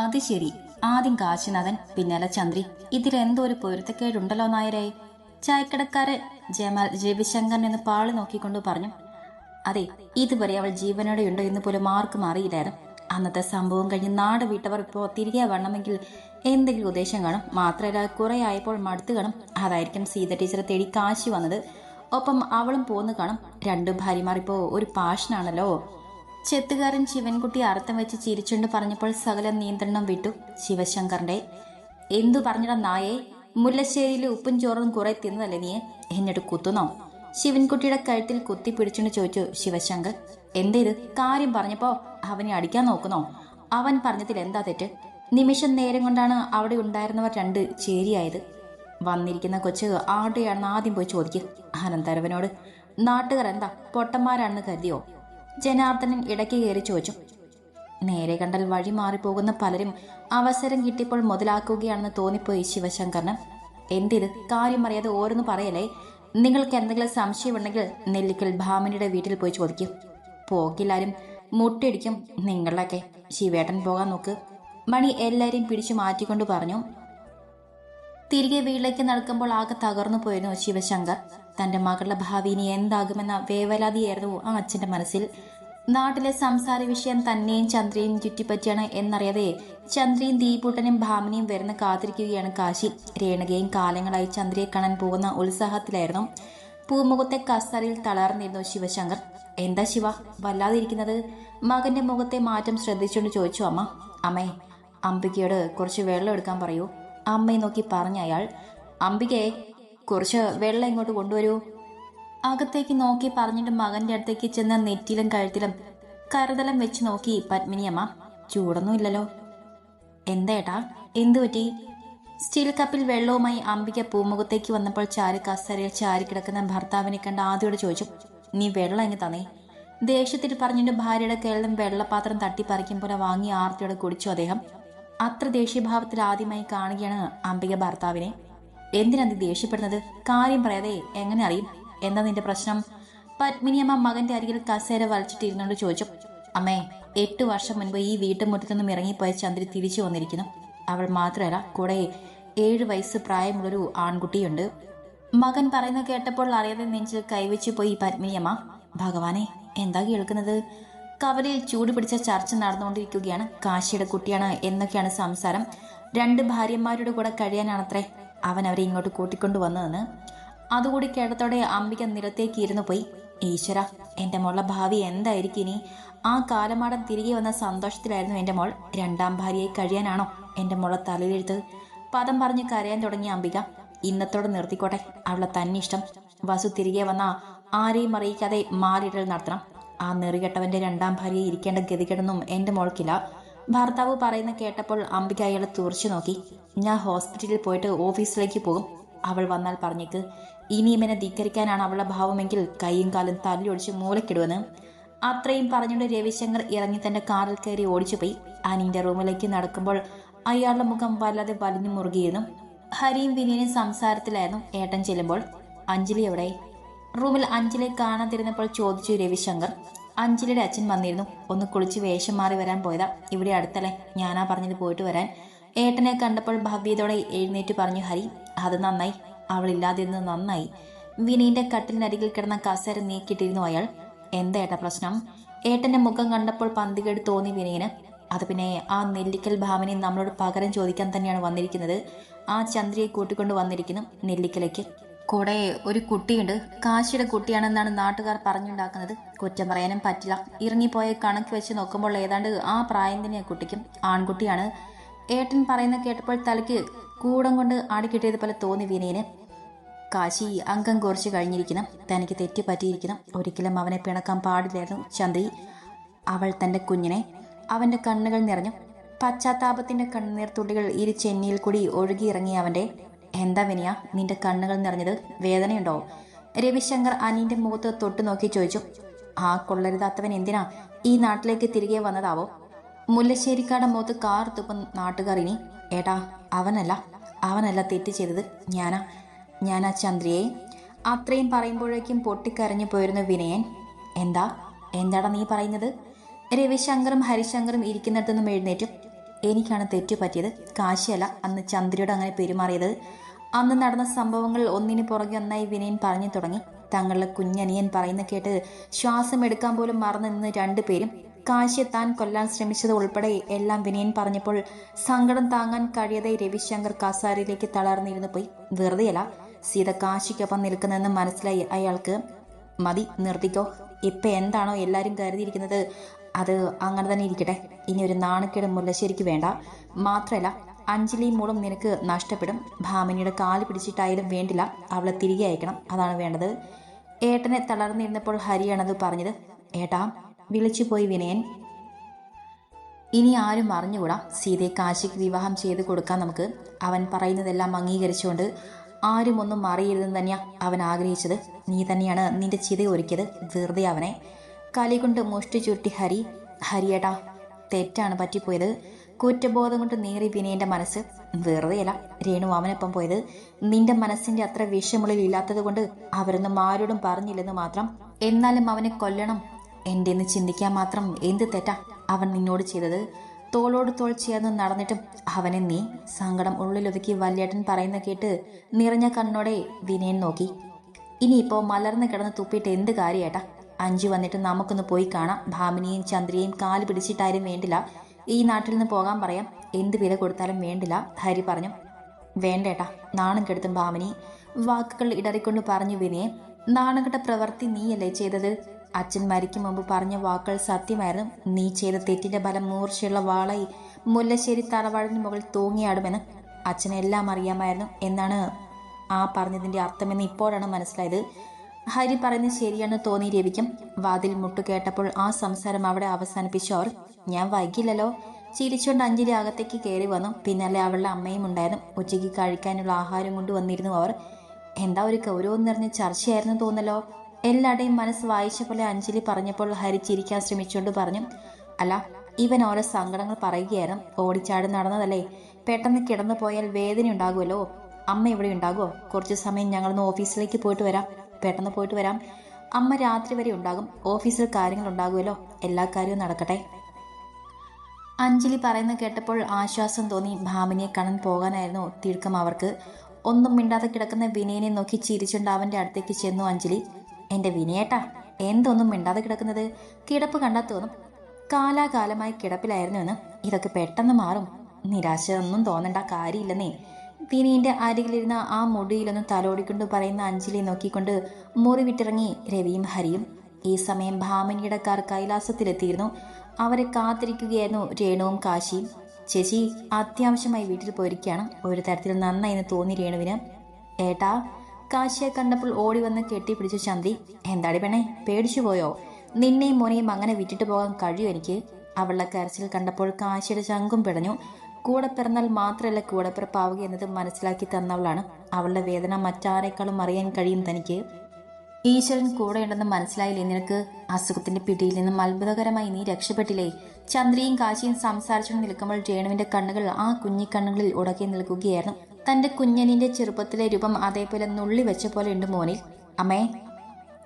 അത് ശരി. ആദ്യം കാശിനാഥൻ പിന്നാലെ ചന്ദ്രി ഇതിലെന്തോ ഒരു പൊരുത്തക്കേടുണ്ടല്ലോ നായരെ. ചായക്കടക്കാരൻ ജമാൽ രവിശങ്കർ എന്ന് പാളി നോക്കിക്കൊണ്ട് പറഞ്ഞു അതെ ഇതുവരെ അവൾ ജീവനോടെ ഉണ്ടോ എന്ന് പോലും ആർക്കും അറിയില്ലായിരുന്നു. അന്നത്തെ സംഭവം കഴിഞ്ഞ് നാട് വീട്ടവർ ഇപ്പോൾ തിരികെ വരണമെങ്കിൽ എന്തെങ്കിലും ഉദ്ദേശം കാണും. മാത്രമല്ല കുറെ ആയപ്പോൾ മടുത്തു കാണും. അതായിരിക്കും സീത ടീച്ചറെ തേടി കാശി വന്നത്. ഒപ്പം അവളും പോന്നു കാണും. രണ്ടു ഭാര്യമാർ ഇപ്പോൾ ഒരു പാഷനാണല്ലോ. ചെത്തുകാരൻ ശിവൻകുട്ടി അർത്ഥം വെച്ച് ചിരിച്ചുകൊണ്ട് പറഞ്ഞപ്പോൾ സകല നിയന്ത്രണം വിട്ടു. ശിവശങ്കറിന്റെ എന്തു പറഞ്ഞിട നായേ? മുല്ലശ്ശേരിയിൽ ഉപ്പും ചോറും കുറെ തിന്നതല്ലേ നീ എന്നിട്ട് കുത്തുന്നോ? ശിവൻകുട്ടിയുടെ കഴുത്തിൽ കുത്തി പിടിച്ചുകൊണ്ട് ചോദിച്ചു ശിവശങ്കർ എന്തേത് കാര്യം പറഞ്ഞപ്പോ അവനെ അടിക്കാൻ നോക്കുന്നോ? അവൻ പറഞ്ഞതിൽ എന്താ തെറ്റ്? നിമിഷം നേരം കൊണ്ടാണ് അവിടെ ഉണ്ടായിരുന്നവർ രണ്ട് ചേരിയായത്. വന്നിരിക്കുന്ന കൊച്ച് ആടെയാണെന്ന് ആദ്യം പോയി ചോദിക്കും. അനന്തരവനോട് നാട്ടുകാർ എന്താ പൊട്ടന്മാരാണെന്ന് കരുതിയോ? ജനാർദ്ദനൻ ഇടയ്ക്ക് കയറി ചോദിച്ചു നേരെ കണ്ടാൽ വഴി മാറിപ്പോകുന്ന പലരും അവസരം കിട്ടിയപ്പോൾ മുതലാക്കുകയാണെന്ന് തോന്നിപ്പോയി ശിവശങ്കറിന്. എന്തിത്? കാര്യം അറിയാതെ ഓരോന്ന് പറയലേ നിങ്ങൾക്ക് എന്തെങ്കിലും സംശയമുണ്ടെങ്കിൽ നെല്ലിക്കൽ ഭാമിനിയുടെ വീട്ടിൽ പോയി ചോദിക്കും. പോക്കില്ലാരും മുട്ടിടിക്കും. നിങ്ങളൊക്കെ ശിവേട്ടൻ പോകാൻ നോക്ക്. മണി എല്ലാരെയും പിടിച്ചു മാറ്റിക്കൊണ്ട് പറഞ്ഞു. തിരികെ വീട്ടിലേക്ക് നടക്കുമ്പോൾ ആകെ തകർന്നു പോയിരുന്നു ശിവശങ്കർ. തന്റെ മകളുടെ ഭാവി ഇനി എന്താകുമെന്ന വേവലാതിയായിരുന്നു ആ അച്ഛന്റെ മനസ്സിൽ. നാട്ടിലെ സംസാര വിഷയം തന്നെയും ചന്ദ്രയും ചുറ്റിപ്പറ്റിയാണ് എന്നറിയാതെ ചന്ദ്രയും ദീപൂട്ടനും ഭാമനിയും വരുന്ന കാത്തിരിക്കുകയാണ് കാശി. രേണുകയും കാലങ്ങളായി ചന്ദ്രയെ കാണാൻ പോകുന്ന ഉത്സാഹത്തിലായിരുന്നു. പൂമുഖത്തെ കസറിൽ തളർന്നിരുന്നു ശിവശങ്കർ. എന്താ ശിവ വല്ലാതിരിക്കുന്നത്? മകന്റെ മുഖത്തെ മാറ്റം ശ്രദ്ധിച്ചുകൊണ്ട് ചോദിച്ചു അമ്മ. അമ്മേ അംബികയോട് കുറച്ച് വെള്ളം എടുക്കാൻ പറയൂ. അമ്മയെ നോക്കി പറഞ്ഞ അയാൾ അംബികയെ കുറച്ച് വെള്ളം ഇങ്ങോട്ട് കൊണ്ടുവരൂ. അകത്തേക്ക് നോക്കി പറഞ്ഞിട്ട് മകന്റെ അടുത്തേക്ക് ചെന്ന നെറ്റിലും കഴുത്തിലും കരുതലം വെച്ച് നോക്കി പത്മിനിയമ്മ ചൂടൊന്നും ഇല്ലല്ലോ. എന്തേട്ടാ എന്തു പറ്റി? സ്റ്റീൽ കപ്പിൽ വെള്ളവുമായി അംബിക പൂമുഖത്തേക്ക് വന്നപ്പോൾ ചാരി കസരയിൽ ചാരി കിടക്കുന്ന ഭർത്താവിനെ കണ്ട് ആദ്യോട് ചോദിച്ചു നീ വെള്ളം എങ്ങ് തന്നേ? ദേഷ്യത്തിൽ പറഞ്ഞിട്ട് ഭാര്യയുടെ കേരളം വെള്ളപാത്രം തട്ടിപ്പറിക്കും പോലെ വാങ്ങി ആർത്തിയോടെ കുടിച്ചു അദ്ദേഹം. അത്ര ദേഷ്യഭാവത്തിൽ ആദ്യമായി കാണുകയാണ് അംബിക ഭർത്താവിനെ. എന്തിനാ നീ ദേഷ്യപ്പെടുന്നത്? കാര്യം പറയാതെ എങ്ങനെ അറിയും? എന്താ നിന്റെ പ്രശ്നം? പത്മിനിയമ്മ മകന്റെ അരികിൽ കസേര വലച്ചിട്ടിരുന്നോണ്ട് ചോദിച്ചു. അമ്മേ എട്ട് വർഷം മുൻപ് ഈ വീട്ടുമുറ്റത്തു നിന്നും ഇറങ്ങിപ്പോയ ചന്ദ്രി തിരിച്ചു വന്നിരിക്കുന്നു. അവൾ മാത്രമല്ല കൂടെ ഏഴ് വയസ്സ് പ്രായമുള്ളൊരു ആൺകുട്ടിയുണ്ട്. മകൻ പറയുന്നത് കേട്ടപ്പോൾ അറിയാതെ നെഞ്ചിൽ കൈവച്ചു പോയി പത്മിനിയമ്മ ഭഗവാനെ എന്താ കേൾക്കുന്നത്? കവലയിൽ ചൂട് പിടിച്ച ചർച്ച നടന്നുകൊണ്ടിരിക്കുകയാണ്. കാശിയുടെ കുട്ടിയാണ് എന്നൊക്കെയാണ് സംസാരം. രണ്ട് ഭാര്യമാരുടെ കൂടെ കഴിയാനാണത്രേ. അവൻ അവരെ ഇങ്ങോട്ട് കൂട്ടിക്കൊണ്ടു വന്നതെന്ന്. അതുകൂടി കേടത്തോടെ അംബിക നിലത്തേക്ക് ഇരുന്നു പോയി. ഈശ്വര എന്റെ മോളുടെ ഭാവി എന്തായിരിക്കും ഇനി? ആ കാലമാടം തിരികെ വന്ന സന്തോഷത്തിലായിരുന്നു എന്റെ മോൾ. രണ്ടാം ഭാര്യയെ കഴിയാനാണോ എന്റെ മോളെ തലയിലെഴുത്ത്? പദം പറഞ്ഞ് കരയാൻ തുടങ്ങിയ അംബിക ഇന്നത്തോടെ നിർത്തിക്കോട്ടെ. അവളെ തന്നെ ഇഷ്ടം. വസു തിരികെ വന്ന ആരെയും അറിയിക്കാതെ മാറിയിടൽ നടത്തണം. ആ നെറികെട്ടവന്റെ രണ്ടാം ഭാര്യയെ ഇരിക്കേണ്ട ഗതികേടൊന്നും എന്റെ മോൾക്കില്ല. ഭർത്താവ് പറയുന്ന കേട്ടപ്പോൾ അംബിക അയാളെ തുറച്ചു നോക്കി. ഞാൻ ഹോസ്പിറ്റലിൽ പോയിട്ട് ഓഫീസിലേക്ക് പോകും. അവൾ വന്നാൽ പറഞ്ഞേക്ക് ഇനിയും എന്നെ ധിക്കരിക്കാനാണ് അവളുടെ ഭാവമെങ്കിൽ കൈയും കാലും തല്ലിയൊടിച്ച് മൂലക്കിടുവെന്ന്. അത്രയും പറഞ്ഞുകൊണ്ട് രവിശങ്കർ ഇറങ്ങി തന്റെ കാറിൽ കയറി ഓടിച്ചു പോയി അനിന്റെ റൂമിലേക്ക് നടക്കുമ്പോൾ അയാളുടെ മുഖം വല്ലാതെ വലിഞ്ഞു മുറുകിയിരുന്നു. ഹരിയും വിനീനും സംസാരത്തിലായിരുന്നു. ഏട്ടൻ ചെല്ലുമ്പോൾ അഞ്ജലി എവിടെ? റൂമിൽ അഞ്ജലിയെ കാണാതിരുന്നപ്പോൾ ചോദിച്ചു രവിശങ്കർ അഞ്ജലിയുടെ അച്ഛൻ വന്നിരുന്നു. ഒന്ന് കുളിച്ച് വേഷം മാറി വരാൻ പോയതാ. ഇവിടെ അടുത്തല്ലേ. ഞാനാ പറഞ്ഞത് പോയിട്ട് വരാൻ. ഏട്ടനെ കണ്ടപ്പോൾ ഭവ്യതോടെ എഴുന്നേറ്റ് പറഞ്ഞു ഹരി അത് നന്നായി. അവളില്ലാതിരുന്നത് നന്നായി. വിനീന്റെ കട്ടിലിനരികിൽ കിടന്ന കസേര നീക്കിയിട്ടിരുന്നു അയാൾ. എന്താ ഏട്ടാ പ്രശ്നം? ഏട്ടന്റെ മുഖം കണ്ടപ്പോൾ പന്തികേട് തോന്നി വിനീന്. അത് പിന്നെ ആ നെല്ലിക്കൽ ഭാവനെ നമ്മളോട് പകരം ചോദിക്കാൻ തന്നെയാണ് വന്നിരിക്കുന്നത്. ആ ചന്ദ്രയെ കൂട്ടിക്കൊണ്ട് വന്നിരിക്കുന്നു നെല്ലിക്കലേക്ക്. കൂടെ ഒരു കുട്ടിയുണ്ട്. കാശിയുടെ കുട്ടിയാണെന്നാണ് നാട്ടുകാർ പറഞ്ഞുണ്ടാക്കുന്നത്. കുറ്റം പറയാനും പറ്റില്ല. ഇറങ്ങിപ്പോയ കണക്ക് വെച്ച് നോക്കുമ്പോൾ ഏതാണ്ട് ആ പ്രായം തന്നെ കുട്ടിക്കും ആൺകുട്ടിയാണ്. ഏട്ടൻ പറയുന്ന കേട്ടപ്പോൾ തലയ്ക്ക് കൂടം കൊണ്ട് ആടിക്കിട്ടിയതുപോലെ തോന്നി വിനയന്. കാശി അംഗം കുറച്ച് കഴിഞ്ഞിരിക്കണം. തനിക്ക് തെറ്റ് പറ്റിയിരിക്കണം. ഒരിക്കലും അവനെ പിണക്കാൻ പാടില്ലായിരുന്നു ചന്ദ്രി. അവൾ തന്റെ കുഞ്ഞിനെ അവന്റെ കണ്ണുകൾ നിറഞ്ഞു. പശ്ചാത്താപത്തിന്റെ കണ്ണുനീർ തുള്ളികൾ ഇരു ചെന്നിയിൽ കൂടി ഒഴുകിയിറങ്ങി അവന്റെ എന്താ വിനിയ നിന്റെ കണ്ണുകൾ നിറഞ്ഞത് വേദനയുണ്ടോ? രവിശങ്കർ അനിന്റെ മുഖത്ത് തൊട്ടു നോക്കി ചോദിച്ചു. ആ കൊള്ളരുതാത്തവൻ എന്തിനാ ഈ നാട്ടിലേക്ക് തിരികെ വന്നതാവോ? മുല്ലശ്ശേരിക്കാട് മുഖത്ത് കാർ തുപ്പം നാട്ടുകാർ ഇനി. ഏട്ടാ അവനല്ല അവനല്ല തെറ്റ് ചെയ്തത് ഞാനാ. ഞാനാ ചന്ദ്രിയെ. അത്രയും പറയുമ്പോഴേക്കും പൊട്ടിക്കരഞ്ഞു പോയിരുന്നു വിനയൻ. എന്താ? എന്താടാ നീ പറയുന്നത്? രവിശങ്കറും ഹരിശങ്കറും ഇരിക്കുന്നിടത്തുനിന്നും എഴുന്നേറ്റു. എനിക്കാണ് തെറ്റ് പറ്റിയത്. കാശിയല്ല അന്ന് ചന്ദ്രയോട് അങ്ങനെ പെരുമാറിയത്. അന്ന് നടന്ന സംഭവങ്ങൾ ഒന്നിനു പുറകെ ഒന്നായി വിനയൻ പറഞ്ഞു തുടങ്ങി. തങ്ങളുടെ കുഞ്ഞനിയൻ പറയുന്ന കേട്ട് ശ്വാസം എടുക്കാൻ പോലും മറന്നു നിന്ന് രണ്ടുപേരും കാശിയെ താൻ കൊല്ലാൻ ശ്രമിച്ചത് ഉൾപ്പെടെ എല്ലാം വിനയൻ പറഞ്ഞപ്പോൾ സങ്കടം താങ്ങാൻ കഴിയാതെ രവിശങ്കർ കാസാരിയിലേക്ക് തളർന്നിരുന്നു പോയി. വെറുതെയല്ല സീത കാശിക്കൊപ്പം നിൽക്കുന്നതെന്ന് മനസ്സിലായി അയാൾക്ക്. മതി നിർത്തിക്കോ. ഇപ്പൊ എന്താണോ എല്ലാരും കരുതിയിരിക്കുന്നത്? അത് അങ്ങനെ തന്നെ ഇരിക്കട്ടെ. ഇനി ഒരു നാണക്കേട് മുല്ലശ്ശേരിക്ക് വേണ്ട. മാത്രമല്ല അഞ്ജലിയും മൂളും നിനക്ക് നഷ്ടപ്പെടും. ഭാമിനിയുടെ കാൽ പിടിച്ചിട്ടായാലും വേണ്ടില്ല. അവളെ തിരികെ അയക്കണം. അതാണ് വേണ്ടത്. ഏട്ടനെ തളർന്നിരുന്നപ്പോൾ ഹരിയാണത് പറഞ്ഞത്. ഏട്ടാ വിളിച്ചു പോയി വിനയൻ. ഇനി ആരും അറിഞ്ഞുകൂടാ. സീതയെ കാശിക്ക് വിവാഹം ചെയ്ത് കൊടുക്കാൻ നമുക്ക്. അവൻ പറയുന്നതെല്ലാം അംഗീകരിച്ചുകൊണ്ട് ആരും ഒന്നും അറിയരുതെന്ന് തന്നെയാ അവൻ ആഗ്രഹിച്ചത്. നീ തന്നെയാണ് നിന്റെ ചിത ഒരുക്കിയത്. വെറുതെ അവനെ. കലി കൊണ്ട് മുഷ്ടി ചുരുട്ടി ഹരി ഹരിയേട്ടാ തെറ്റാണ് പറ്റിപ്പോയത്. കുറ്റബോധം കൊണ്ട് നേറി വിനയന്റെ മനസ്സ് വെറുതെയല്ല. രേണു അവനൊപ്പം പോയത്. നിന്റെ മനസ്സിന്റെ അത്ര വിഷമുള്ളിൽ ഇല്ലാത്തത് കൊണ്ട് അവരൊന്നും ആരോടും പറഞ്ഞില്ലെന്ന് മാത്രം. എന്നാലും അവനെ കൊല്ലണം. എന്റെ എന്ന് ചിന്തിക്കാൻ മാത്രം എന്ത് തെറ്റാ അവൻ നിന്നോട് ചെയ്തത്. തോളോട് തോൾ ചേർന്ന് നടന്നിട്ടും അവനെ നീ സങ്കടം ഉള്ളിലൊതുക്കി വല്യേട്ടൻ പറയുന്ന കേട്ട് നിറഞ്ഞ കണ്ണോടെ വിനയൻ നോക്കി. ഇനിയിപ്പോ മലർന്ന് കിടന്ന് തുപ്പിയിട്ട് എന്ത് കാര്യേട്ടാ? അഞ്ചു വന്നിട്ട് നമുക്കൊന്ന് പോയി കാണാം. ഭാമിനിയും ചന്ദ്രയെയും കാൽ പിടിച്ചിട്ടാരും വേണ്ടില്ല. ഈ നാട്ടിൽ നിന്ന് പോകാൻ പറയാം. എന്ത് വില കൊടുത്താലും വേണ്ടില്ല. ഹരി പറഞ്ഞു വേണ്ടേട്ടാ നാണം കെടുത്തും ഭാമിനി. വാക്കുകൾ ഇടറിക്കൊണ്ട് പറഞ്ഞു വിനയെ നാണം കെട്ട പ്രവൃത്തി നീയല്ലേ ചെയ്തത്? അച്ഛൻ മരിക്കും മുമ്പ് പറഞ്ഞ വാക്കുകൾ സത്യമായിരുന്നു. നീ ചെയ്ത തെറ്റിന്റെ ഫലം മൂർച്ചയുള്ള വാളായി മുല്ലശ്ശേരി തറവാടിന് മുകളിൽ തൂങ്ങിയാടുമെന്ന് അച്ഛനെല്ലാം അറിയാമായിരുന്നു എന്നാണ് ആ പറഞ്ഞതിന്റെ അർത്ഥമെന്ന് ഇപ്പോഴാണ് മനസ്സിലായത്. ഹരി പറയുന്നത് ശരിയാണ് തോന്നി രവിക്കും. വാതിൽ മുട്ടു കേട്ടപ്പോൾ ആ സംസാരം അവിടെ അവസാനിപ്പിച്ചു അവർ ഞാൻ വൈകില്ലല്ലോ. ചിരിച്ചുകൊണ്ട് അഞ്ജലി അകത്തേക്ക് കയറി വന്നു. പിന്നാലെ അവളുടെ അമ്മയും ഉണ്ടായിരുന്നു. ഉച്ചയ്ക്ക് കഴിക്കാനുള്ള ആഹാരം കൊണ്ട് വന്നിരുന്നു അവർ. എന്താ ഒരു ഗൗരവം നിറഞ്ഞ ചർച്ചയായിരുന്നു തോന്നലോ? എല്ലാവരുടെയും മനസ്സ് വായിച്ച പോലെ അഞ്ജലി പറഞ്ഞപ്പോൾ ഹരി ചിരിക്കാൻ ശ്രമിച്ചുകൊണ്ട് പറഞ്ഞു അല്ല ഇവൻ ഓരോ സങ്കടങ്ങൾ പറയുകയായിരുന്നു. ഓടിച്ചാടി നടന്നതല്ലേ. പെട്ടെന്ന് കിടന്നു പോയാൽ വേദന ഉണ്ടാകുമല്ലോ. അമ്മ ഇവിടെ ഉണ്ടാകുമോ? കുറച്ച് സമയം ഞങ്ങളൊന്ന് ഓഫീസിലേക്ക് പോയിട്ട് വരാം. പെട്ടെന്ന് പോയിട്ട് വരാം. അമ്മ രാത്രി വരെ ഉണ്ടാകും. ഓഫീസിൽ കാര്യങ്ങൾ ഉണ്ടാകുമല്ലോ. എല്ലാ കാര്യവും നടക്കട്ടെ. അഞ്ജലി പറയുന്നത് കേട്ടപ്പോൾ ആശ്വാസം തോന്നി. ഭാമിനിയെ കാണാൻ പോകാനായിരുന്നു തിടുക്കം അവർക്ക്. ഒന്നും മിണ്ടാതെ കിടക്കുന്ന വിനയനെ നോക്കി ചിരിച്ചുകൊണ്ട് അവന്റെ അടുത്തേക്ക് ചെന്നു അഞ്ജലി. എന്റെ വിനയേട്ടാ എന്തൊന്നും മിണ്ടാതെ കിടക്കുന്നത്? കിടപ്പ് കണ്ടാൽ തോന്നും. കാലാകാലമായി കിടപ്പിലായിരുന്നു എന്ന്. ഇതൊക്കെ പെട്ടെന്ന് മാറും. നിരാശ ഒന്നും തോന്നണ്ട കാര്യമില്ലെന്നേ. വിനീന്റെ അരികിലിരുന്ന ആ മുടിയിലൊന്ന് തലോടിക്കൊണ്ട് പറയുന്ന അഞ്ജലി നോക്കിക്കൊണ്ട് മുറി വിട്ടിറങ്ങി രവിയും ഹരിയും. ഈ സമയം ഭാമിനിയുടെ കാർ കൈലാസത്തിലെത്തിയിരുന്നു. അവരെ കാത്തിരിക്കുകയായിരുന്നു രേണുവും കാശിയും. ചേച്ചി അത്യാവശ്യമായി വീട്ടിൽ പോയിരിക്കുകയാണ്. ഒരു തരത്തിൽ നന്നായി എന്ന് തോന്നി രേണുവിന്. ഏട്ടാ കാശിയെ കണ്ടപ്പോൾ ഓടി വന്ന് കെട്ടിപ്പിടിച്ചു ചന്തി. എന്താടി പെണ്ണെ പേടിച്ചു പോയോ? നിന്നെയും മോനെയും അങ്ങനെ വിറ്റിട്ട് പോകാൻ കഴിയും എനിക്ക്? അവളുടെ കരച്ചിൽ കണ്ടപ്പോൾ കാശിയുടെ ശങ്കും പിടഞ്ഞു. കൂടെ പിറന്നാൽ മാത്രമല്ല കൂടെ പിറപ്പാവുക എന്നത് മനസ്സിലാക്കി തന്നവളാണ്. അവളുടെ വേദന മറ്റാരേക്കാളും അറിയാൻ കഴിയും തനിക്ക്. ഈശ്വരൻ കൂടെയുണ്ടെന്ന് മനസ്സിലായില്ലേ? നിനക്ക് അസുഖത്തിന്റെ പിടിയിൽ നിന്നും അത്ഭുതകരമായി നീ രക്ഷപ്പെട്ടില്ലേ? ചന്ദ്രയും കാശിയും സംസാരിച്ചുകൊണ്ട് നിൽക്കുമ്പോൾ രേണുവിന്റെ കണ്ണുകൾ ആ കുഞ്ഞിക്കണ്ണുകളിൽ ഉടക്കി നിൽക്കുകയായിരുന്നു. തന്റെ കുഞ്ഞനിന്റെ ചെറുപ്പത്തിലെ രൂപം അതേപോലെ നുള്ളി വെച്ച പോലെ ഉണ്ട് മോനിൽ. അമ്മേ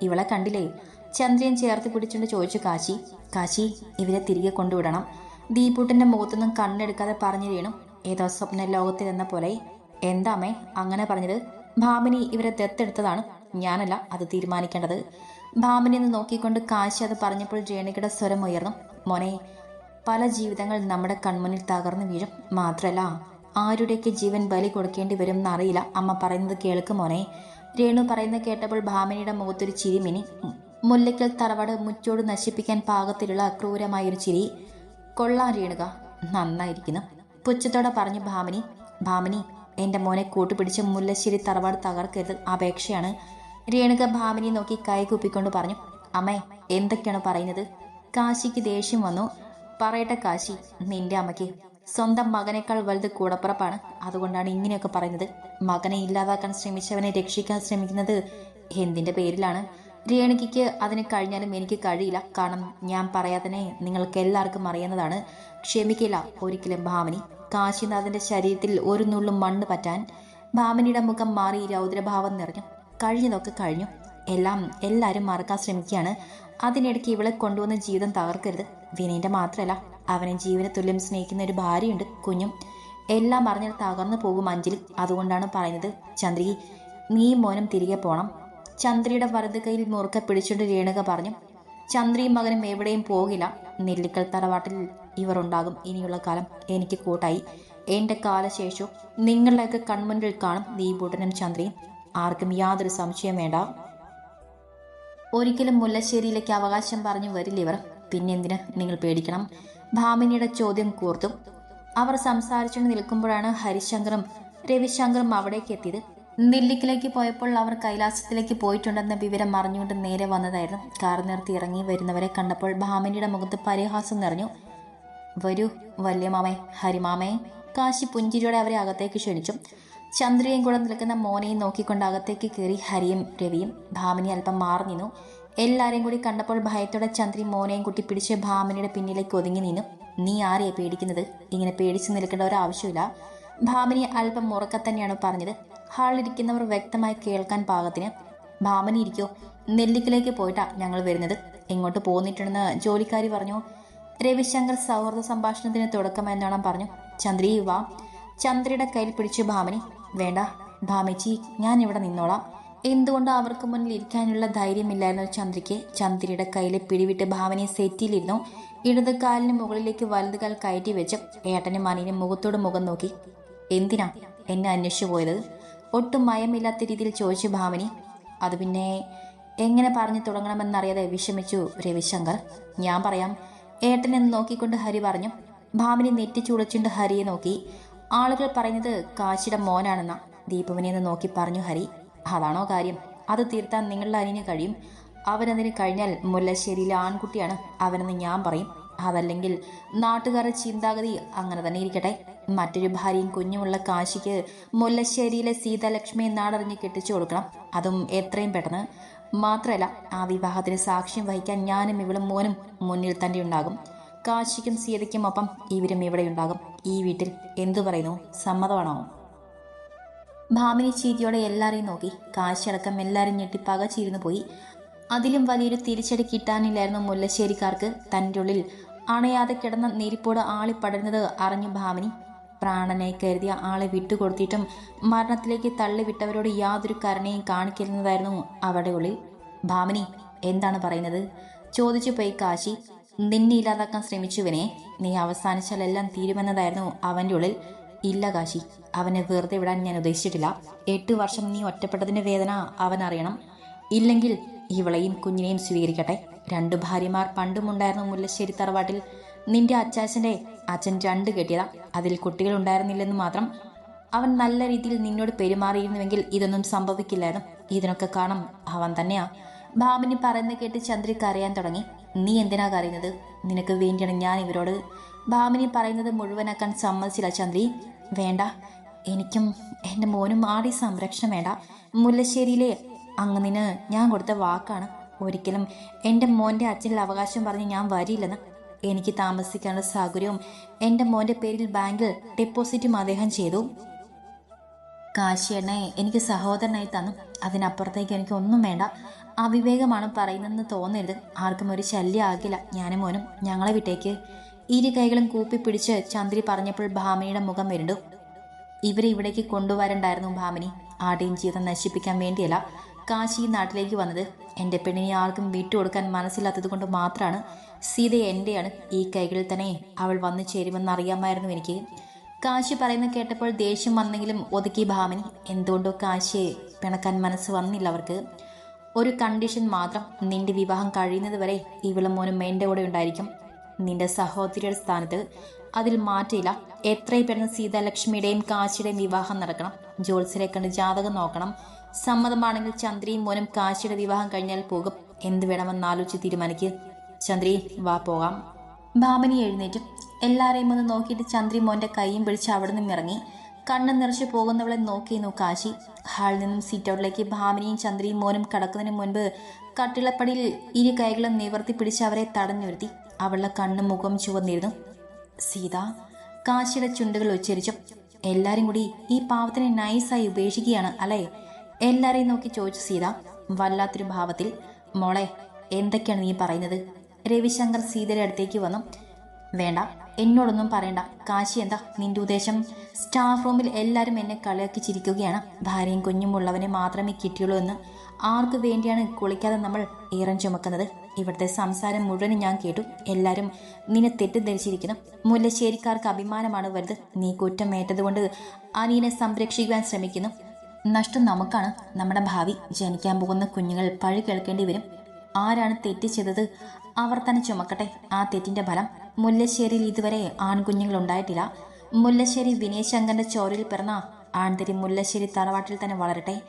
ഇവളെ കണ്ടില്ലേ? ചന്ദ്രൻ ചേർത്ത് പിടിച്ചുകൊണ്ട് ചോദിച്ചു കാശി കാശി ഇവരെ തിരികെ കൊണ്ടുവിടണം. ദീപൂട്ടിന്റെ മുഖത്തൊന്നും കണ്ണെടുക്കാതെ പറഞ്ഞു വീണു. ഏതോ സ്വപ്ന ലോകത്തിൽ എന്ന പോലെ എന്താമേ അങ്ങനെ പറഞ്ഞത്. ഭാമിനി ഇവരെ ദത്തെടുത്തതാണ്. ഞാനല്ല അത് തീരുമാനിക്കേണ്ടത്. ഭാമിനി എന്ന് നോക്കിക്കൊണ്ട് കാശി അത് പറഞ്ഞപ്പോൾ രേണികയുടെ സ്വരം ഉയർന്നു. മോനെ പല ജീവിതങ്ങൾ നമ്മുടെ കൺമുന്നിൽ തകർന്നു വീഴും. മാത്രമല്ല ആരുടെയൊക്കെ ജീവൻ ബലി കൊടുക്കേണ്ടി വരും എന്നറിയില്ല. അമ്മ പറയുന്നത് കേൾക്കും മോനെ. രേണു പറയുന്നത് കേട്ടപ്പോൾ ഭാമിനിയുടെ മുഖത്തൊരു ചിരിമിനി മുല്ലയ്ക്കൽ തറവാട് മുറ്റോട് നശിപ്പിക്കാൻ പാകത്തിലുള്ള അക്രൂരമായൊരു ചിരി. കൊള്ളാൻ രേണുക നന്നായിരിക്കുന്നു. പുച്ഛത്തോടെ പറഞ്ഞു ഭാമിനി ഭാമിനി എന്റെ മോനെ കൂട്ടുപിടിച്ച് മുല്ലശ്ശേരി തറവാട് തകർക്കരുത്. അപേക്ഷയാണ്. രേണുക ഭാമിനി നോക്കി കൈ കൂപ്പിക്കൊണ്ട് പറഞ്ഞു അമ്മേ എന്തൊക്കെയാണ് പറയുന്നത്? കാശിക്ക് ദേഷ്യം വന്നു. പറയട്ടെ കാശി നിന്റെ അമ്മയ്ക്ക്. സ്വന്തം മകനേക്കാൾ വലുത് കൂടപ്പുറപ്പാണ്. അതുകൊണ്ടാണ് ഇങ്ങനെയൊക്കെ പറയുന്നത്. മകനെ ഇല്ലാതാക്കാൻ ശ്രമിച്ചവനെ രക്ഷിക്കാൻ ശ്രമിക്കുന്നത് എന്തിന്റെ പേരിലാണ്? രേണുകിക്ക് അതിന് കഴിഞ്ഞാലും എനിക്ക് കഴിയില്ല. കാരണം ഞാൻ പറയാതെ നിങ്ങൾക്ക് എല്ലാവർക്കും അറിയുന്നതാണ്. ക്ഷമിക്കില്ല ഒരിക്കലും ഭാമിനി. കാശിനാഥന്റെ ശരീരത്തിൽ ഒരു നുള്ളും മണ്ണ് പറ്റാൻ ഭാമിനിയുടെ മുഖം മാറി രൗദ്രഭാവം നിറഞ്ഞു. കഴിഞ്ഞതൊക്കെ കഴിഞ്ഞു. എല്ലാം എല്ലാവരും മറക്കാൻ ശ്രമിക്കുകയാണ്. അതിനിടയ്ക്ക് ഇവളെ കൊണ്ടുവന്ന ജീവിതം തകർക്കരുത്. വിനീന്റെ മാത്രമല്ല അവനെ ജീവന തുല്യം സ്നേഹിക്കുന്ന ഒരു ഭാര്യയുണ്ട് കുഞ്ഞും. എല്ലാം അറിഞ്ഞാൽ തകർന്നു പോകും അഞ്ജലി. അതുകൊണ്ടാണ് പറയുന്നത് ചന്ദ്രി നീ മോനും തിരികെ പോണം. ചന്ദ്രയുടെ വലത് കയ്യിൽ മുറുക്കെ പിടിച്ചുകൊണ്ട് രേണുക പറഞ്ഞു ചന്ദ്രയും മകനും എവിടെയും പോകില്ല. നെല്ലിക്കൽ തറവാട്ടിൽ ഇവർ ഉണ്ടാകും ഇനിയുള്ള കാലം എനിക്ക് കൂട്ടായി. എന്റെ കാലശേഷവും നിങ്ങളുടെയൊക്കെ കൺമുന്നിൽ കാണും ദീപൂട്ടനും ചന്ദ്രയും. ആർക്കും യാതൊരു സംശയം വേണ്ട. ഒരിക്കലും മുല്ലശ്ശേരിയിലേക്ക് അവകാശം പറഞ്ഞു വരില്ല ഇവർ. പിന്നെന്തിന് നിങ്ങൾ പേടിക്കണം ഭാമിനിയുടെ ചോദ്യം കൂർത്തും. അവർ സംസാരിച്ചു നിൽക്കുമ്പോഴാണ് ഹരിശങ്കറും രവിശങ്കറും അവിടേക്ക് എത്തിയത്. നെല്ലിക്കിലേക്ക് പോയപ്പോൾ അവർ കൈലാസത്തിലേക്ക് പോയിട്ടുണ്ടെന്ന വിവരം അറിഞ്ഞുകൊണ്ട് നേരെ വന്നതായിരുന്നു. കാർ നിർത്തി ഇറങ്ങി വരുന്നവരെ കണ്ടപ്പോൾ ഭാമിനിയുടെ മുഖത്ത് പരിഹാസം നിറഞ്ഞു. വരൂ വല്യമാമേ ഹരിമാമേ കാശി പുഞ്ചിരിയോടെ അവരെ അകത്തേക്ക് ക്ഷണിച്ചു. ചന്ദ്രയും കൂടെ നിൽക്കുന്ന മോനെയും നോക്കിക്കൊണ്ട് അകത്തേക്ക് കയറി ഹരിയും രവിയും ഭാമിനി അല്പം മാറി നിന്നു. എല്ലാരെയും കൂടി കണ്ടപ്പോൾ ഭയത്തോടെ ചന്ദ്രി മോനെയും കുട്ടി പിടിച്ച് ഭാമിനിയുടെ പിന്നിലേക്ക് ഒതുങ്ങി നിന്നു. നീ ആരെയാ പേടിക്കുന്നത്? ഇങ്ങനെ പേടിച്ച് നിൽക്കേണ്ട ഒരു ആവശ്യമില്ല. ഭാമിനി അല്പം ഉറക്കെ തന്നെയാണ് പറഞ്ഞത്. ഹാളിലിരിക്കുന്നവർ വ്യക്തമായി കേൾക്കാൻ പാകത്തിന്. ഭാമനി ഇരിക്കോ. നെല്ലിക്കലേക്ക് പോയിട്ടാ ഞങ്ങൾ വരുന്നത്. എങ്ങോട്ട് പോന്നിട്ടുണ്ടെന്ന് ജോലിക്കാരി പറഞ്ഞു. രവിശങ്കർ സൗഹൃദ സംഭാഷണത്തിന് തുടക്കം എന്നോണം പറഞ്ഞു. ചന്ദ്രി വാ. ചന്ദ്രയുടെ കയ്യിൽ പിടിച്ചു ഭാമിനി. വേണ്ട ഭാമിച്ചി ഞാൻ ഇവിടെ നിന്നോളാം. എന്തുകൊണ്ട് അവർക്ക് മുന്നിൽ ഇരിക്കാനുള്ള ധൈര്യമില്ലായിരുന്നു ചന്ദ്രയ്ക്ക് ചന്ദ്രയുടെ കയ്യിൽ പിടിവിട്ട് ഭാവനയെ സെറ്റിയിലിരുന്നു ഇടത് കാലിന് മുകളിലേക്ക് വലത് കാൽ കയറ്റി വെച്ച് ഏട്ടനും അനിയനും മുഖത്തോട് മുഖം നോക്കി. എന്തിനാ എന്നെ അന്വേഷിച്ചു പോയത്? ഒട്ടും മയമില്ലാത്ത രീതിയിൽ ചോദിച്ചു ഭാവനി അത് പിന്നെ എങ്ങനെ പറഞ്ഞു തുടങ്ങണമെന്നറിയാതെ വിഷമിച്ചു രവിശങ്കർ. ഞാൻ പറയാം ഏട്ടനെ നോക്കിക്കൊണ്ട് ഹരി പറഞ്ഞു. ഭാവനി നെറ്റി ചുളച്ചുകൊണ്ട് ഹരിയെ നോക്കി. ആളുകൾ പറയുന്നത് കാശിയുടെ മോനാണെന്ന ദീപുവിനെ എന്ന് നോക്കി പറഞ്ഞു ഹരി. അതാണോ കാര്യം? അത് തീർത്താൻ നിങ്ങളുടെ അനിയന് കഴിയും. അവനതിന് കഴിഞ്ഞാൽ മുല്ലശ്ശേരിയിലെ ആൺകുട്ടിയാണ് അവനെന്ന് ഞാൻ പറയും. അതല്ലെങ്കിൽ നാട്ടുകാരുടെ ചിന്താഗതി അങ്ങനെ തന്നെ ഇരിക്കട്ടെ. മറ്റൊരു ഭാര്യയും കുഞ്ഞുമുള്ള കാശിക്ക് മുല്ലശ്ശേരിയിലെ സീതാലക്ഷ്മിയെ നാടറിഞ്ഞ് കെട്ടിച്ചു കൊടുക്കണം. അതും എത്രയും പെട്ടെന്ന്. മാത്രമല്ല ആ വിവാഹത്തിന് സാക്ഷ്യം വഹിക്കാൻ ഞാനും ഇവളും മോനും മുന്നിൽ തന്നെ ഉണ്ടാകും. കാശിക്കും സീതയ്ക്കും ഒപ്പം ഇവരും ഇവിടെ ഉണ്ടാകും. ഈ വീട്ടിൽ എന്തു പറയുന്നു? സമ്മതമാണോ? ഭാമിനി ചീതിയോടെ എല്ലാരെയും നോക്കി. കാശടക്കം എല്ലാവരും ഞെട്ടി പകച്ചിരുന്നു പോയി. അതിലും വലിയൊരു തിരിച്ചടി കിട്ടാനില്ലായിരുന്നു മുല്ലശ്ശേരിക്കാർക്ക്. തന്റെ ഉള്ളിൽ അണയാതെ കിടന്ന നെരിപ്പോട് ആളിപ്പടരുന്നത് അറിഞ്ഞു ഭാമിനി. പ്രാണനെ കരുതിയ ആളെ വിട്ടുകൊടുത്തിട്ടും മരണത്തിലേക്ക് തള്ളിവിട്ടവരോട് യാതൊരു കരുണയും കാണിക്കുന്നതായിരുന്നു അവരുടെ ഉള്ളിൽ. ഭാമിനി എന്താണ് പറയുന്നത്? ചോദിച്ചു പോയി കാശി. നിന്നെ ഇല്ലാതാക്കാൻ ശ്രമിച്ചുവനെ നീ അവസാനിച്ചാൽ എല്ലാം തീരുമെന്നതായിരുന്നു അവന്റെ ഉള്ളിൽ. ഇല്ല കാശി അവനെ വെറുതെ വിടാൻ ഞാൻ ഉദ്ദേശിച്ചിട്ടില്ല. എട്ട് വർഷം നീ ഒറ്റപ്പെട്ടതിന്റെ വേദന അവൻ അറിയണം ഇല്ലെങ്കിൽ ഇവളെയും കുഞ്ഞിനെയും സ്വീകരിക്കട്ടെ. രണ്ടു ഭാര്യമാർ പണ്ടുമുണ്ടായിരുന്ന മുല്ലശ്ശേരി തറവാട്ടിൽ നിന്റെ അച്ചാച്ചന്റെ അച്ഛൻ രണ്ട് കെട്ടിയതാ. അതിൽ കുട്ടികൾ ഉണ്ടായിരുന്നില്ലെന്ന് മാത്രം അവൻ നല്ല രീതിയിൽ നിന്നോട് പെരുമാറിയിരുന്നുവെങ്കിൽ ഇതൊന്നും സംഭവിക്കില്ലായിരുന്നു. ഇതിനൊക്കെ കാരണം അവൻ തന്നെയാ. ഭാമിനി പറയുന്നത് കേട്ട് ചന്ദ്രി കരയാൻ തുടങ്ങി. നീ എന്തിനാ കരയുന്നത്? നിനക്ക് വേണ്ടിയാണ് ഞാൻ ഇവരോട് ഭാമിനി പറയുന്നത് മുഴുവനാക്കാൻ സമ്മതിച്ചില്ല ചന്ദ്രി. വേണ്ട. എനിക്കും എന്റെ മോനും ആടി സംരക്ഷണം വേണ്ട. മുല്ലശ്ശേരിയിലെ അങ്ങനിന് ഞാൻ കൊടുത്ത വാക്കാണ് ഒരിക്കലും. എന്റെ മോന്റെ അച്ഛനിൽ അവകാശം പറഞ്ഞ് ഞാൻ വരില്ലെന്ന് എനിക്ക് താമസിക്കാനുള്ള സൗകര്യവും എന്റെ മോന്റെ പേരിൽ ബാങ്കിൽ ഡെപ്പോസിറ്റും അദ്ദേഹം ചെയ്തു. കാശിയണ്ണയെ എനിക്ക് സഹോദരനായി തന്നു. അതിനപ്പുറത്തേക്ക് എനിക്ക് ഒന്നും വേണ്ട. അവിവേകമാണ് പറയുന്നതെന്ന് തോന്നരുത്. ആർക്കും ഒരു ശല്യം ആകില്ല. ഞാനും മോനും ഞങ്ങളെ വിട്ടേക്ക്. ഇരു കൈകളും കൂപ്പി പിടിച്ച് ചന്ദ്രി പറഞ്ഞപ്പോൾ ഭാമിനിയുടെ മുഖം വരുണ്ടു. ഇവരെ ഇവിടേക്ക് കൊണ്ടുവരണ്ടായിരുന്നു ഭാമിനി. ആടെയും ജീവിതം നശിപ്പിക്കാൻ വേണ്ടിയല്ല. കാശി നാട്ടിലേക്ക് വന്നത്. എന്റെ പെണ്ണിനെ ആർക്കും വിട്ടുകൊടുക്കാൻ മനസ്സില്ലാത്തത് കൊണ്ട് മാത്രമാണ് സീത എന്റെയാണ് ഈ കൈകളിൽ തന്നെ അവൾ വന്നു ചേരുമെന്ന് അറിയാമായിരുന്നു എനിക്ക്. കാശി പറയുന്നത് കേട്ടപ്പോൾ ദേഷ്യം വന്നെങ്കിലും ഒതുക്കി ഭാമിനി എന്തുകൊണ്ടോ കാശിയെ പിണക്കാൻ മനസ്സ് വന്നില്ല അവർക്ക്. ഒരു കണ്ടീഷൻ മാത്രം നിന്റെ വിവാഹം കഴിയുന്നത് വരെ ഇവളും മോനും എന്റെ കൂടെ ഉണ്ടായിരിക്കും. നിന്റെ സഹോദരിയുടെ സ്ഥാനത്ത് അതിൽ മാറ്റില്ല എത്രയും പെട്ടെന്ന് സീതാലക്ഷ്മിയുടെയും കാശിയുടെയും വിവാഹം നടക്കണം. ജോത്സ്യരെ കണ്ട് ജാതകം നോക്കണം. സമ്മതമാണെങ്കിൽ ചന്ദ്രയും മോനും കാശിയുടെ വിവാഹം കഴിഞ്ഞാൽ പോകും. എന്ത് വേണമെന്ന് ആലോചിച്ച് തീരുമാനിക്കുക ചന്ദ്രി വാ പോകാം. ഭാമിനി എഴുന്നേറ്റ്. എല്ലാരെയും ഒന്ന് നോക്കിയിട്ട് ചന്ദ്രി മോന്റെ കൈയും പിടിച്ച് അവിടെ നിന്നും ഇറങ്ങി. കണ്ണ് നിറച്ച് പോകുന്നവളെ നോക്കിയിരുന്നു കാശി. ഹാളിൽ നിന്നും സീറ്റൗട്ടിലേക്ക് ഭാമിനിയും ചന്ദ്രയും മോനും കടക്കുന്നതിന് മുൻപ് കട്ടിളപ്പടിയിൽ ഇരു കൈകളും നിവർത്തി പിടിച്ച് അവരെ തടഞ്ഞു നിർത്തി അവളുടെ കണ്ണും മുഖം ചുവന്നിരുന്നു. സീത കാശിയുടെ ചുണ്ടുകൾ ഉച്ചരിച്ചു. എല്ലാരും കൂടി ഈ പാവത്തിനെ നൈസായി ഉപേക്ഷിക്കുകയാണ് അല്ലേ? എല്ലാരെയും നോക്കി ചോദിച്ചു സീത വല്ലാത്തൊരു ഭാവത്തിൽ മോളെ എന്തൊക്കെയാണ് നീ പറയുന്നത്? രവിശങ്കർ സീതയുടെ അടുത്തേക്ക് വന്നു. വേണ്ട എന്നോടൊന്നും പറയണ്ട. കാശി എന്താ നിന്റെ ഉദ്ദേശം? സ്റ്റാഫ് റൂമിൽ എല്ലാവരും എന്നെ കളിയാക്കി ചിരിക്കുകയാണ്. ഭാര്യയും കുഞ്ഞും ഉള്ളവനെ മാത്രമേ കിട്ടിയുള്ളൂ എന്ന് ആർക്ക് വേണ്ടിയാണ് കുളിക്കാതെ നമ്മൾ ഈറൻ ചുമക്കുന്നത്? ഇവിടുത്തെ സംസാരം മുഴുവനും ഞാൻ കേട്ടു. എല്ലാവരും നിന്നെ തെറ്റിദ്ധരിച്ചിരിക്കുന്നു. മുല്ലശ്ശേരിക്കാർക്ക് അഭിമാനമാണ് വരുത് നീ കൊറ്റംമേറ്റതുകൊണ്ട് ആ നീനെ സംരക്ഷിക്കുവാൻ ശ്രമിക്കുന്നു. നഷ്ടം നമുക്കാണ് നമ്മുടെ ഭാവി ജനിക്കാൻ പോകുന്ന കുഞ്ഞുങ്ങൾ പഴി കേൾക്കേണ്ടി വരും. ആരാണ് തെറ്റ് ചെയ്തത്? അവർ തന്നെ ചുമക്കട്ടെ. ആ തെറ്റിന്റെ ഫലം മുല്ലശ്ശേരിയിൽ ഇതുവരെ ആൺകുഞ്ഞുങ്ങൾ ഉണ്ടായിട്ടില്ല. മുല്ലശ്ശേരി വിനയശങ്കറിന്റെ ചോരയിൽ പിറന്ന ആൺതരി മുല്ലശ്ശേരി തറവാട്ടിൽ തന്നെ വളരട്ടെ.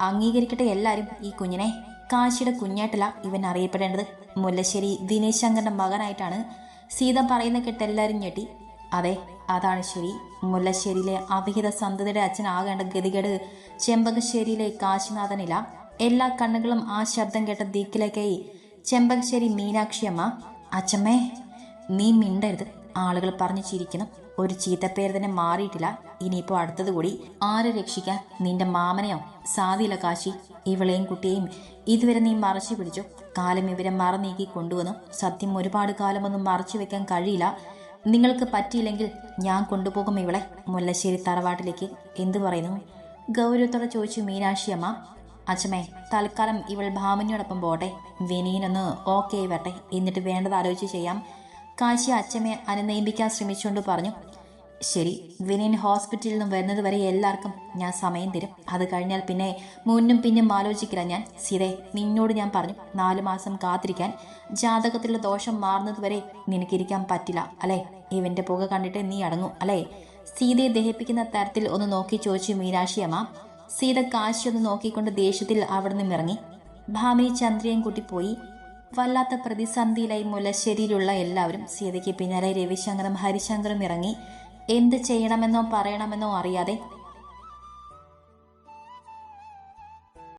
അംഗീകരിക്കട്ടെ എല്ലാവരും ഈ കുഞ്ഞിനെ. കാശിയുടെ കുഞ്ഞായിട്ടല്ല ഇവൻ അറിയപ്പെടേണ്ടത്. മുല്ലശ്ശേരി ദിനേശങ്കറിന്റെ മകനായിട്ടാണ്. സീത പറയുന്ന കേട്ട് എല്ലാവരും ഞെട്ടി. അതെ അതാണ് ശരി. മുല്ലശ്ശേരിയിലെ അവിഹിത സന്തതിയുടെ അച്ഛനാകേണ്ട ഗതികേട് ചെമ്പകശ്ശേരിയിലെ കാശിനാഥനില്ല എല്ലാ കണ്ണുകളും ആ ശബ്ദം കേട്ട ദീക്കിലേക്കായി ചെമ്പകശ്ശേരി മീനാക്ഷിയമ്മ അച്ഛമ്മേ നീ മിണ്ടരുത്. ആളുകൾ പറഞ്ഞു ചിരിക്കുന്നു. ഒരു ചീത്തപ്പേര് തന്നെ മാറിയിട്ടില്ല. ഇനിയിപ്പോ അടുത്തത് കൂടി ആരെ രക്ഷിക്കാൻ നിന്റെ മാമനെയോ സാധിയില്ല കാശി. ഇവളെയും കുട്ടിയെയും ഇതുവരെ നീ മറച്ചു പിടിച്ചു. കാലം ഇവരെ മറ നീക്കി കൊണ്ടുവന്നു. സത്യം ഒരുപാട് കാലമൊന്നും മറച്ചു വെക്കാൻ കഴിയില്ല. നിങ്ങൾക്ക് പറ്റിയില്ലെങ്കിൽ ഞാൻ കൊണ്ടുപോകും ഇവളെ. മുല്ലശ്ശേരി തറവാട്ടിലേക്ക്. എന്തു പറയുന്നു? ഗൗരവത്തോടെ ചോദിച്ചു മീനാക്ഷി അമ്മ. അച്ഛമ്മേ തൽക്കാലം ഇവൾ ഭാമനിയോടൊപ്പം പോട്ടെ. വിനീനൊന്ന് ഓക്കെ വരട്ടെ. എന്നിട്ട് വേണ്ടത് ആലോചിച്ച് ചെയ്യാം. കാശി അച്ഛമ്മയെ അനുനയിപ്പിക്കാൻ ശ്രമിച്ചുകൊണ്ട് പറഞ്ഞു. ശരി വിനീൻ ഹോസ്പിറ്റലിൽ നിന്നും വരുന്നത് വരെ എല്ലാവർക്കും ഞാൻ സമയം തരും. അത് കഴിഞ്ഞാൽ പിന്നെ മുന്നും പിന്നും ആലോചിക്കില്ല ഞാൻ. സീതേ നിന്നോട് ഞാൻ പറഞ്ഞു നാല് മാസം കാത്തിരിക്കാൻ. ജാതകത്തിലുള്ള ദോഷം മാറുന്നത് വരെ നിനക്കിരിക്കാൻ പറ്റില്ല അല്ലേ? ഇവന്റെ പുക കണ്ടിട്ട് നീ അടങ്ങും അല്ലേ? സീതയെ ദഹിപ്പിക്കുന്ന തരത്തിൽ ഒന്ന് നോക്കി ചോദിച്ചു മീനാക്ഷിയമ്മ. സീത കാശി ഒന്ന് നോക്കിക്കൊണ്ട് ദേഷ്യത്തിൽ അവിടെ നിന്നും ഇറങ്ങി. ഭാമിനി ചന്ദ്രയും കൂട്ടി പോയി. വല്ലാത്ത പ്രതിസന്ധിയിലായി മുല്ലശ്ശേരിയിലുള്ള എല്ലാവരും സീതയ്ക്ക് പിന്നാലെ രവിശങ്കറും ഹരിശങ്കറും ഇറങ്ങി. എന്ത് ചെയ്യണമെന്നോ പറയണമെന്നോ അറിയാതെ